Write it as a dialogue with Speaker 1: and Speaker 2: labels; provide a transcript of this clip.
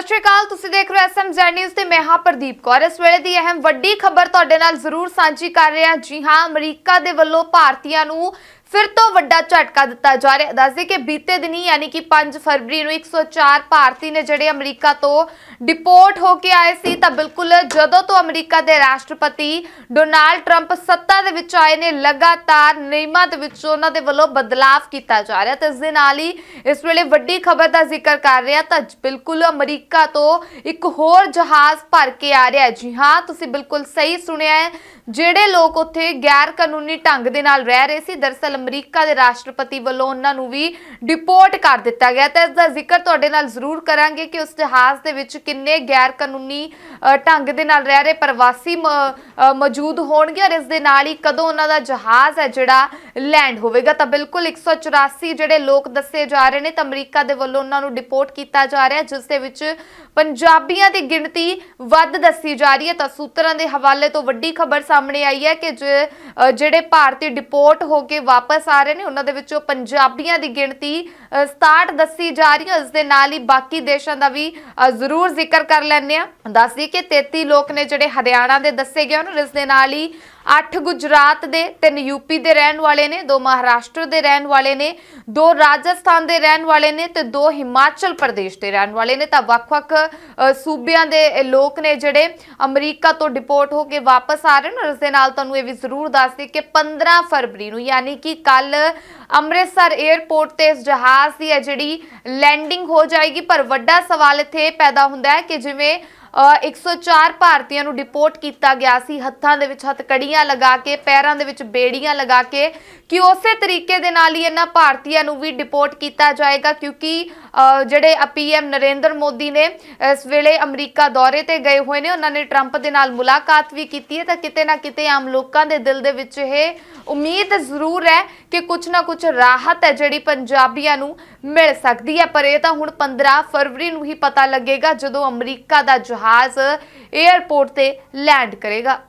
Speaker 1: ਸਤਿ ਸ਼੍ਰੀ ਅਕਾਲ, ਤੁਸੀਂ ਦੇਖ ਰਹੇ ਹੋ ਐਸਐਮ ਜ਼ੈਡ ਨਿਊਜ਼ ਤੇ ਮੈਂ ਹਾਂ ਪ੍ਰਦੀਪ ਕੌਰ। ਇਸ ਵੇਲੇ ਦੀ ਅਹਿਮ ਵੱਡੀ ਖਬਰ ਤੁਹਾਡੇ ਨਾਲ ਜ਼ਰੂਰ ਸਾਂਝੀ ਕਰ ਰਹੇ ਹਾਂ। ਜੀ ਹਾਂ, ਅਮਰੀਕਾ ਦੇ ਵੱਲੋਂ ਭਾਰਤੀਆਂ ਨੂੰ ਫਿਰ ਤੋਂ ਵੱਡਾ ਝਟਕਾ ਦਿੱਤਾ ਜਾ ਰਿਹਾ ਦੱਸਦੇ ਕਿ ਬੀਤੇ ਦਿਨੀ ਯਾਨੀ ਕਿ 5 ਫਰਵਰੀ ਨੂੰ 104 ਭਾਰਤੀ ਨੇ ਜਿਹੜੇ ਅਮਰੀਕਾ ਤੋਂ ਡਿਪੋਰਟ ਹੋ ਕੇ ਆਏ ਸੀ, ਤਾਂ ਬਿਲਕੁਲ ਜਦੋਂ ਤੋਂ ਅਮਰੀਕਾ ਦੇ ਰਾਸ਼ਟਰਪਤੀ ਡੋਨਾਲਡ ਟਰੰਪ ਸੱਤਾ ਦੇ ਵਿੱਚ ਆਏ ਨੇ, ਲਗਾਤਾਰ ਨਿਯਮਾਂ ਦੇ ਵਿੱਚ ਉਹਨਾਂ ਦੇ ਵੱਲੋਂ ਬਦਲਾਅ ਕੀਤਾ ਜਾ ਰਿਹਾ ਤੇ ਇਸ ਦੇ ਨਾਲ ਹੀ ਇਸ ਵੇਲੇ ਵੱਡੀ ਖਬਰ ਦਾ ਜ਼ਿਕਰ ਕਰ ਰਿਹਾ, ਤਾਂ ਬਿਲਕੁਲ ਅਮਰੀਕਾ ਤੋਂ ਇੱਕ ਹੋਰ ਜਹਾਜ਼ ਭਰ ਕੇ ਆ ਰਿਹਾ ਜੀ ਹਾਂ, ਤੁਸੀਂ ਬਿਲਕੁਲ ਸਹੀ ਸੁਣਿਆ ਹੈ। ਜਿਹੜੇ ਲੋਕ ਉੱਥੇ ਗੈਰ ਕਾਨੂੰਨੀ ਢੰਗ ਦੇ ਨਾਲ ਰਹਿ ਰਹੇ ਸੀ, ਦਰਸਲ ਅਮਰੀਕਾ ਦੇ ਰਾਸ਼ਟਰਪਤੀ ਵੱਲੋਂ ਉਹਨਾਂ ਨੂੰ ਵੀ ਡਿਪੋਰਟ ਕਰ ਦਿੱਤਾ ਗਿਆ ਤਾਂ ਇਸ ਦਾ ਜ਼ਿਕਰ ਤੁਹਾਡੇ ਨਾਲ ਜ਼ਰੂਰ ਕਰਾਂਗੇ ਕਿ ਉਸ ਜਹਾਜ਼ ਦੇ ਵਿੱਚ ਕਿੰਨੇ ਗੈਰ ਕਾਨੂੰਨੀ ਅ, ਢੰਗ ਦੇ ਨਾਲ ਰਹਿ ਰਹੇ ਪ੍ਰਵਾਸੀ ਮ- ਮੌਜੂਦ ਹੋਣਗੇ ਔਰ ਇਸ ਦੇ ਨਾਲ ਹੀ ਕਦੋਂ ਉਹਨਾਂ ਦਾ ਜਹਾਜ਼ ਹੈ ਜਿਹੜਾ ਲੈਂਡ ਹੋਵੇਗਾ ਤਾਂ ਬਿਲਕੁਲ 184 ਜਿਹੜੇ ਲੋਕ ਦੱਸੇ ਜਾ ਰਹੇ ਨੇ ਤਾਂ ਅਮਰੀਕਾ ਦੇ ਵੱਲੋਂ ਉਹਨਾਂ ਨੂੰ ਡਿਪੋਰਟ ਕੀਤਾ ਜਾ ਰਿਹਾ ਹੈ, ਜਿਸ ਦੇ ਵਿੱਚ ਪੰਜਾਬੀਆਂ ਦੀ ਗਿਣਤੀ ਵੱਧ ਦੱਸੀ ਜਾ ਰਹੀ ਹੈ। ਤਾਂ ਸੂਤਰਾਂ ਦੇ ਹਵਾਲੇ ਤੋਂ ਵੱਡੀ ਖਬਰ ਸਾਹਮਣੇ ਆਈ ਹੈ ਕਿ ਜਿਹੜੇ ਭਾਰਤੀ ਡਿਪੋਰਟ ਹੋ ਕੇ ਵਾਪਸ ਆ ਰਹੇ ਨੇ ਉਹਨਾਂ ਦੇ ਵਿੱਚੋਂ ਪੰਜਾਬੀਆਂ ਦੀ ਗਿਣਤੀ ਅ, 67 ਦੱਸੀ ਜਾ ਰਹੀ ਹੈ। ਇਸ ਦੇ ਨਾਲ ਹੀ ਬਾਕੀ ਦੇਸ਼ਾਂ ਦਾ ਵੀ ਜ਼ਰੂਰ ਜ਼ਿਕਰ ਕਰ ਲੈਂਦੇ ਆ ਦੱਸਦੀ ਕਿ 33 ਲੋਕ ਨੇ ਜਿਹੜੇ ਹਰਿਆਣਾ ਦੇ ਦੱਸੇ ਗਏ ਹਨ ਇਸ ਦੇ ਨਾਲ ਹੀ 8 ਗੁਜਰਾਤ ਦੇ, ਤਿੰਨ ਯੂਪੀ ਦੇ ਰਹਿਣ ਵਾਲੇ ਨੇ, ਦੋ ਮਹਾਰਾਸ਼ਟਰ ਦੇ ਰਹਿਣ ਵਾਲੇ ਨੇ, ਦੋ ਰਾਜਸਥਾਨ ਦੇ ਰਹਿਣ ਵਾਲੇ ਨੇ ਤੇ ਦੋ ਹਿਮਾਚਲ ਪ੍ਰਦੇਸ਼ ਦੇ ਰਹਿਣ ਵਾਲੇ ਨੇ। ਤਾਂ ਵੱਖ-ਵੱਖ ਸੂਬਿਆਂ ਦੇ ਲੋਕ ਨੇ ਜਿਹੜੇ ਅਮਰੀਕਾ ਤੋਂ ਡਿਪੋਰਟ ਹੋ ਕੇ ਵਾਪਸ ਆ ਰਹੇ ਨੇ। ਔਰ ਇਸ ਦੇ ਨਾਲ ਤੁਹਾਨੂੰ ਇਹ ਵੀ ਜ਼ਰੂਰ ਦੱਸ ਦਈਏ ਕਿ 15 ਫਰਵਰੀ ਨੂੰ, ਯਾਨੀ ਕਿ ਕੱਲ ਅੰਮ੍ਰਿਤਸਰ 에ਅਰਪੋਰਟ ਤੇ ਇਸ ਜਹਾਜ਼ ਦੀ ਹੈ ਜਿਹੜੀ ਲੈਂਡਿੰਗ ਹੋ ਜਾਏਗੀ। ਪਰ ਵੱਡਾ ਸਵਾਲ ਇੱਥੇ ਇਹ ਪੈਦਾ ਹੁੰਦਾ ਹੈ ਕਿ ਜਿਵੇਂ 104 ਭਾਰਤੀਆਂ ਨੂੰ ਡਿਪੋਰਟ ਕੀਤਾ ਗਿਆ ਸੀ। ਹੱਥਾਂ ਦੇ ਵਿੱਚ ਹੱਥਕੜੀਆਂ ਲਗਾ ਕੇ ਪੈਰਾਂ ਦੇ ਵਿੱਚ ਬੇੜੀਆਂ ਲਗਾ ਕੇ। ਕਿ ਉਸੇ ਤਰੀਕੇ ਦੇ ਨਾਲ ਹੀ ਇਹਨਾਂ ਭਾਰਤੀਆਂ ਨੂੰ ਵੀ ਡਿਪੋਰਟ ਕੀਤਾ ਜਾਏਗਾ ਕਿਉਂਕਿ ਅ, ਜਿਹੜੇ ਪੀਐਮ ਨਰਿੰਦਰ ਮੋਦੀ ਨੇ ਇਸ ਵੇਲੇ ਅਮਰੀਕਾ ਦੌਰੇ ਤੇ ਗਏ ਹੋਏ ਨੇ ਉਹਨਾਂ ਨੇ ਟਰੰਪ ਦੇ ਨਾਲ ਮੁਲਾਕਾਤ ਵੀ ਕੀਤੀ ਹੈ। ਤਾਂ ਕਿਤੇ ਨਾ ਕਿਤੇ ਆਮ ਲੋਕਾਂ ਦੇ ਦਿਲ ਦੇ ਵਿੱਚ ਇਹ ਉਮੀਦ ਜ਼ਰੂਰ ਹੈ ਕਿ ਕੁਝ ਨਾ ਕੁਝ ਰਾਹਤ ਹੈ ਜਿਹੜੀ ਪੰਜਾਬੀਆਂ ਨੂੰ ਮਿਲ ਸਕਦੀ ਹੈ। ਪਰ ਇਹ ਤਾਂ ਹੁਣ 15 ਫਰਵਰੀ ਨੂੰ ਹੀ ਪਤਾ ਲੱਗੇਗਾ ਜਦੋਂ ਅਮਰੀਕਾ ਦਾ ਜਹਾਜ਼ 에ਅਰਪੋਰਟ ਤੇ ਲੈਂਡ ਕਰੇਗਾ।